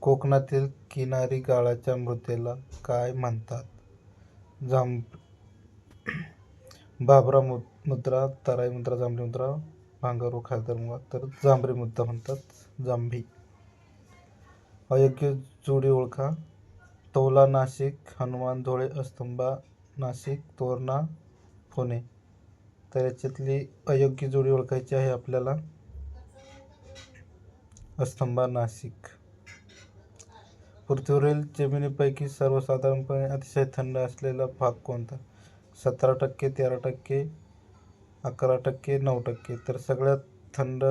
कोकणातील किनारी गाळाच्या मृदेला काय म्हणतात? जांभ बाभरा मुद्रा, तराई मुद्रा, जांभळी मुद्रा, भांगर व खासदार मुद्रा तर जांभळी मुद्रा म्हणतात जांभी. अयोग्य जोडी ओळखा. तोला नाशिक, हनुमान धुळे, अस्तंभा नाशिक, तोरणा पुणे. तर याच्यातली अयोग्य जोडी ओळखायची आहे आपल्याला अस्तंभा नाशिक. पृथ्वीवरील जमिनीपैकी सर्वसाधारणपणे अतिशय थंड असलेला भाग कोणता? सतरा टक्के, तेरा टक्के, अकरा टक्के, नऊ टक्के. तर सगळ्यात थंड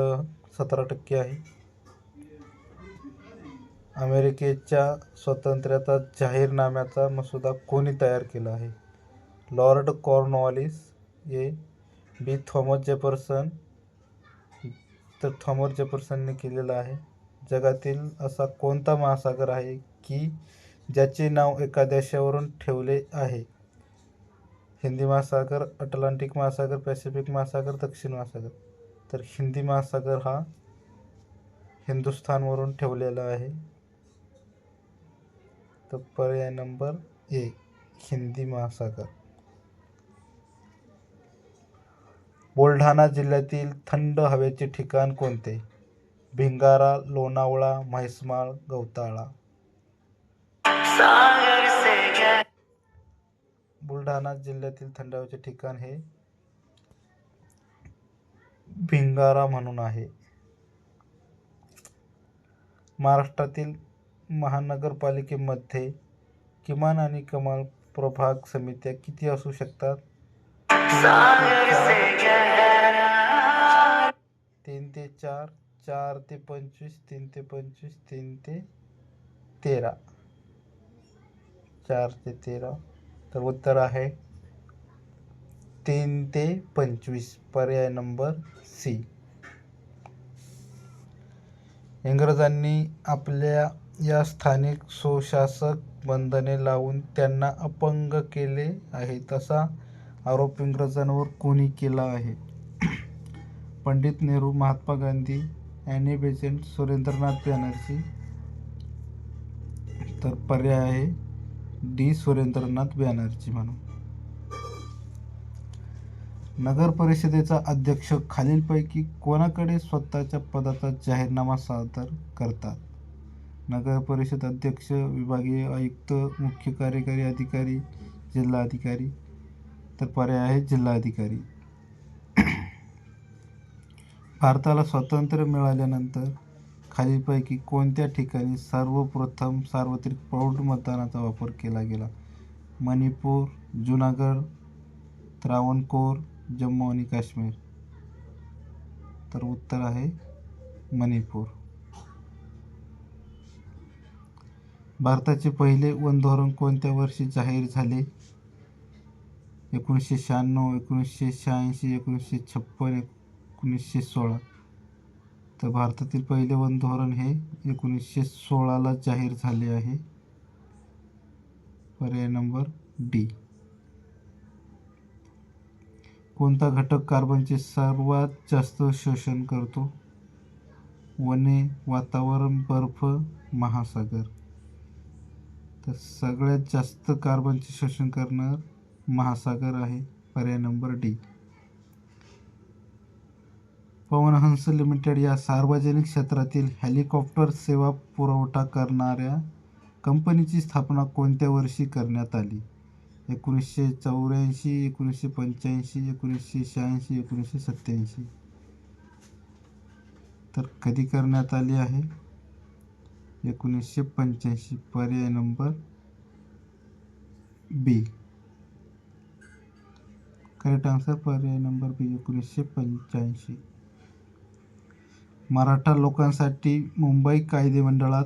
सतरा टक्के आहे. अमेरिकेच्या स्वातंत्र्याचा जाहीरनाम्याचा मसुदा कोणी तयार केला आहे? Lord Cornwallis A. B. Thomas Jefferson. तर थॉमस जेफरसनने केलेला आहे. जगातील असा कोणता महासागर आहे की ज्याचे नाव एका देशावरून ठेवले आहे? हिंदी महासागर, अटलांटिक महासागर, पॅसिफिक महासागर, दक्षिण महासागर. तर हिंदी महासागर हा हिंदुस्थानवरून ठेवलेला आहे. तर पर्याय नंबर ए हिंदी महासागर. बुलढाणा जिल्ह्यातील थंड हवेचे ठिकाण कोणते? भिंगारा, लोणावळा, म्हैसमाळ, गवताळा बुलढाणा जिल्ह्यातील थंड हवेचे ठिकाण हे भिंगारा म्हणून आहे. महाराष्ट्रातील महानगरपालिकेमध्ये किमान आणि कमाल प्रभाग समित्या किती असू शकतात? तीन ते चार, चार ते पंचवीस, तीन ते पंचवीस, तीन ते तेरा. चार ते तेरा. तर उत्तर आहे तीन ते पंचवीस. पर्याय नंबर सी. इंग्रजांनी आपल्या या स्थानिक सुशासक बंधने लावून त्यांना अपंग केले आहे तसा आरोप इंग्रजांवर कोणी केला आहे? Pandit Nehru, Mahatma Gandhi, Annie Besant Surendranath Banerjee. तर पर्याय आहे डी सुरेंद्रनाथ बॅनर्जी म्हणून. नगर परिषदेचा अध्यक्ष खालीलपैकी कोणाकडे स्वतःच्या पदाचा जाहीरनामा सादर करतात? नगर परिषद अध्यक्ष, विभागीय आयुक्त, मुख्य कार्यकारी अधिकारी, जिल्हाधिकारी. तर पर्याय आहे जिल्हाधिकारी. भारताला स्वातंत्र्य मिळाल्यानंतर खालीलपैकी कोणत्या ठिकाणी सर्वप्रथम सार्वत्रिक प्रौढ मतदानाचा वापर केला गेला? मणिपूर, जुनागड, त्रावणकोर, जम्मू आणि काश्मीर. तर उत्तर आहे मणिपूर. भारताचे पहिले वन धोरण कोणत्या वर्षी जाहीर झाले? एकोणीसशे शहाण्णव, एकोणीसशे शहाऐंशी, एकोणीसशे छप्पन, एक एकोणीसशे सोळा. तर भारतातील पहिले वन धोरण हे एकोणीसशे सोळाला जाहीर झाले आहे. पर्याय नंबर डी. कोणता घटक कार्बनचे सर्वात जास्त शोषण करतो? वने, वातावरण, बर्फ, महासागर. तर सगळ्यात जास्त कार्बनचे शोषण करणार महासागर आहे. पर्याय नंबर डी. पवनहंस लिमिटेड या सार्वजनिक क्षेत्रातील हेलिकॉप्टर सेवा पुरवठा करणाऱ्या कंपनीची स्थापना कोणत्या वर्षी करण्यात आली? एकोणीसशे चौऱ्याऐंशी, एकोणीसशे पंच्याऐंशी, एकोणीसशे शहाऐंशी, एकोणीसशे सत्त्याऐंशी. तर कधी करण्यात आली आहे? एकोणीसशे पंच्याऐंशी. पर्याय नंबर बी. करेक्ट आन्सर पर्याय नंबर बी एकोणीसशे पंच्याऐंशी. मराठा लोकांसाठी मुंबई कायदेमंडळात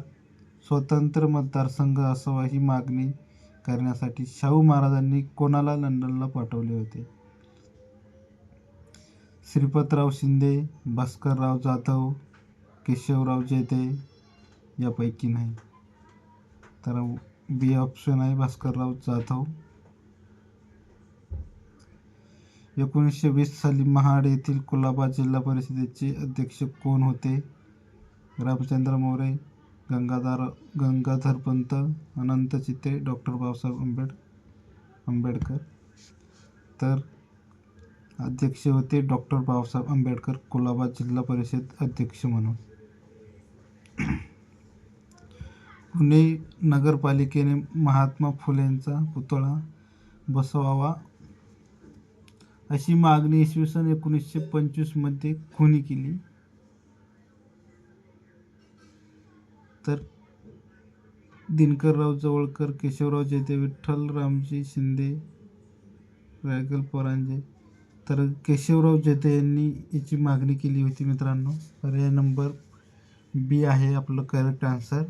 स्वतंत्र मतदारसंघ असावा ही मागणी करण्यासाठी शाहू महाराजांनी कोणाला लंडनला पाठवले होते? श्रीपतराव शिंदे, भास्करराव जाधव, केशवराव जेते यापैकी नाही. तर बी ऑप्शन आहे भास्करराव जाधव. एकोणीसशे वीस साली महाड येथील कुलाबा जिल्हा परिषदेचे अध्यक्ष कोण होते? रामचंद्र मोरे, गंगाधर गंगाधरपंत अनंत चित्रे डॉक्टर बाबासाहेब आंबेड आंबेडकर तर अध्यक्ष होते डॉक्टर बाबासाहेब आंबेडकर कुलाबा जिल्हा परिषद अध्यक्ष म्हणून पुणे नगरपालिकेने महात्मा फुलेंचा पुतळा बसवावा अशी मागणी इसवी सन एकोणीसशे पंचवीसमध्ये कोणी केली. तर दिनकरराव जवळकर केशवराव जयते विठ्ठल रामजी शिंदे रायगल परांजे तर केशवराव जयते यांनी याची मागणी केली होती मित्रांनो. पर्याय नंबर बी आहे आपलं करेक्ट आन्सर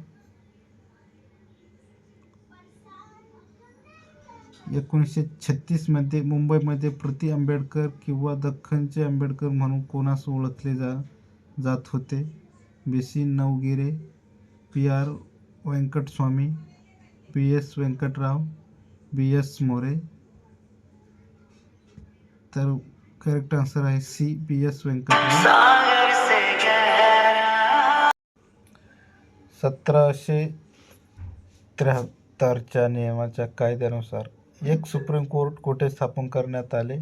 एकोणीसशे छत्तीसमध्ये मुंबईमध्ये प्रति आंबेडकर किंवा दख्खनचे आंबेडकर म्हणून कोणास ओळखले जा जात होते? B. C. Navgire P. R. Venkataswamy P. S. Venkatrao B. S. More. तर करेक्ट आन्सर आहे सी. बी. एस. व्यंकटराव. सतराशे त्र्याहत्तरच्या नियमाच्या कायद्यानुसार एक सुप्रीम कोर्ट कुठे स्थापन करण्यात आले?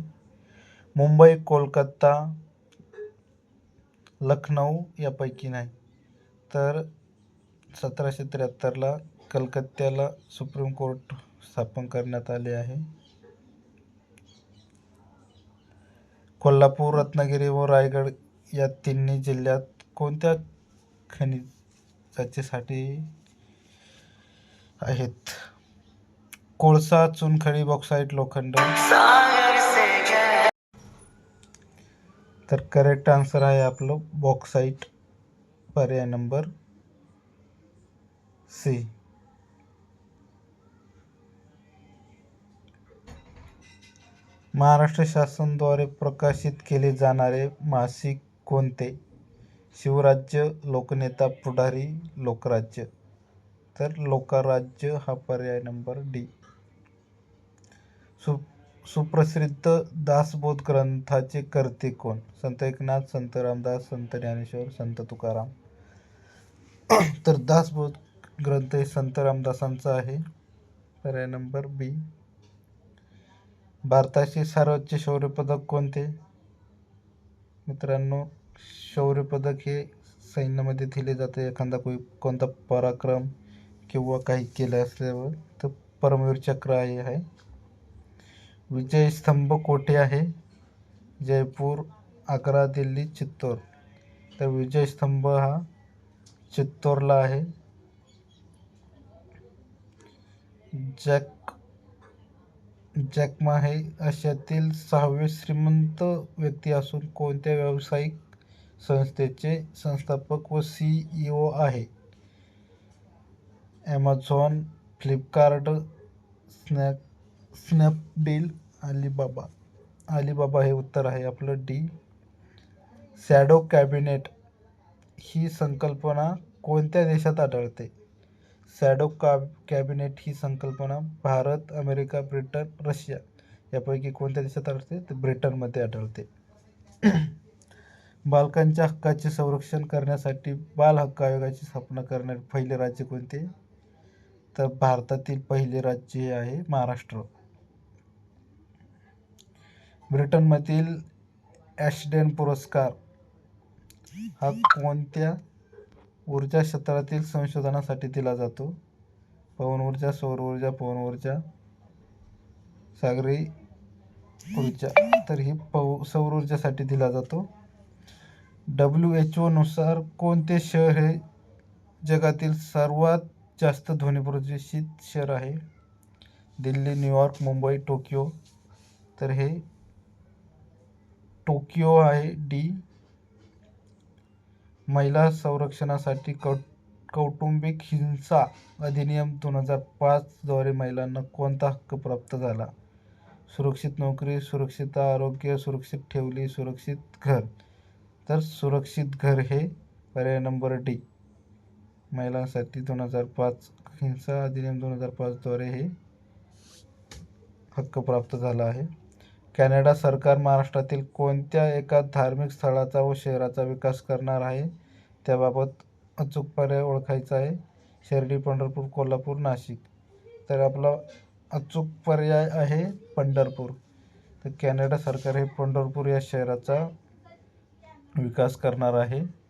मुंबई कोलकाता लखनौ यापैकी नाही. तर सतराशे त्र्याहत्तरला कलकत्त्याला सुप्रीम कोर्ट स्थापन करण्यात आले आहे. कोल्हापूर रत्नागिरी व रायगड या तिन्ही जिल्ह्यात कोणत्या खनिजाचे साठे आहेत? कोळसा चुनखडी बॉक्साईट लोखंड. तर करेक्ट आन्सर आहे आपलं बॉक्साईट. पर्याय नंबर सी महाराष्ट्र शासनद्वारे प्रकाशित केले जाणारे मासिक कोणते? शिवराज्य लोकनेता पुढारी लोकराज्य. तर लोकराज्य हा पर्याय नंबर डी सु सुप्रसिद्ध दासबोध ग्रंथाचे कर्ते कोण? संत एकनाथ संत रामदास संत ज्ञानेश्वर संत तुकाराम. तर दासबोध ग्रंथ हे संत रामदासांचा आहे. पर्याय नंबर बी. भारताचे सर्वोच्च शौर्य पदक कोणते? मित्रांनो शौर्य पदक हे सैन्यामध्ये दिले जाते. एखादा कोई कोणता पराक्रम किंवा काही केलं असल्यावर तर परमवीर चक्र आहे. विजयस्तंभ विजय स्तंभ कोठे आहे? जयपूर आग्रा दिल्ली चित्तोर तर विजय स्तंभ हा चित्तोरला आहे. जॅक जॅकमा हे आशियातील सहावे श्रीमंत व्यक्ती असून कोणत्या व्यावसायिक संस्थेचे संस्थापक व सी ई ओ आहे? Amazon Flipkart snack Snapdeal Alibaba. Alibaba हे उत्तर आहे. आपलं डी. सॅडो कॅबिनेट ही संकल्पना कोणत्या देशात आढळते? सॅडो का कॅबिनेट ही संकल्पना भारत अमेरिका ब्रिटन रशिया यापैकी कोणत्या देशात आढळते? तर ब्रिटनमध्ये आढळते. बालकांच्या हक्काचे संरक्षण करण्यासाठी बाल हक्क आयोगाची स्थापना करणारे पहिले राज्य कोणते? तर भारतातील पहिले राज्य हे आहे महाराष्ट्र. ब्रिटनमधील ॲश्डेन पुरस्कार हा कोणत्या ऊर्जा क्षेत्रातील संशोधनासाठी दिला जातो? पवन ऊर्जा सौर ऊर्जा पवन ऊर्जा सागरी ऊर्जा तर ही पव सौर ऊर्जासाठी दिला जातो. डब्ल्यू एच ओनुसार कोणते शहर हे जगातील सर्वात जास्त ध्वनिप्रदूषित शहर आहे? दिल्ली न्यूयॉर्क मुंबई टोकियो तर हे टोकियो आहे. डी. महिला संरक्षणासाठी कौ कौटुंबिक हिंसा अधिनियम दोन हजार पाचद्वारे महिलांना कोणता हक्क प्राप्त झाला? सुरक्षित नोकरी सुरक्षित आरोग्य सुरक्षित ठेवली सुरक्षित घर. तर सुरक्षित घर हे पर्याय नंबर डी. महिलांसाठी दोन हजार पाच हिंसा अधिनियम दोन हजार पाचद्वारे हे हक्क प्राप्त झाला आहे. कॅनडा सरकार महाराष्ट्रातील कोणत्या एका धार्मिक स्थळाचा व शहराचा विकास करणार आहे? त्याबाबत अचूक पर्याय ओळखायचा आहे. शिर्डी पंढरपूर कोल्हापूर नाशिक. तर आपला अचूक पर्याय आहे पंढरपूर. तर कॅनडा सरकार हे पंढरपूर या शहराचा विकास करणार आहे.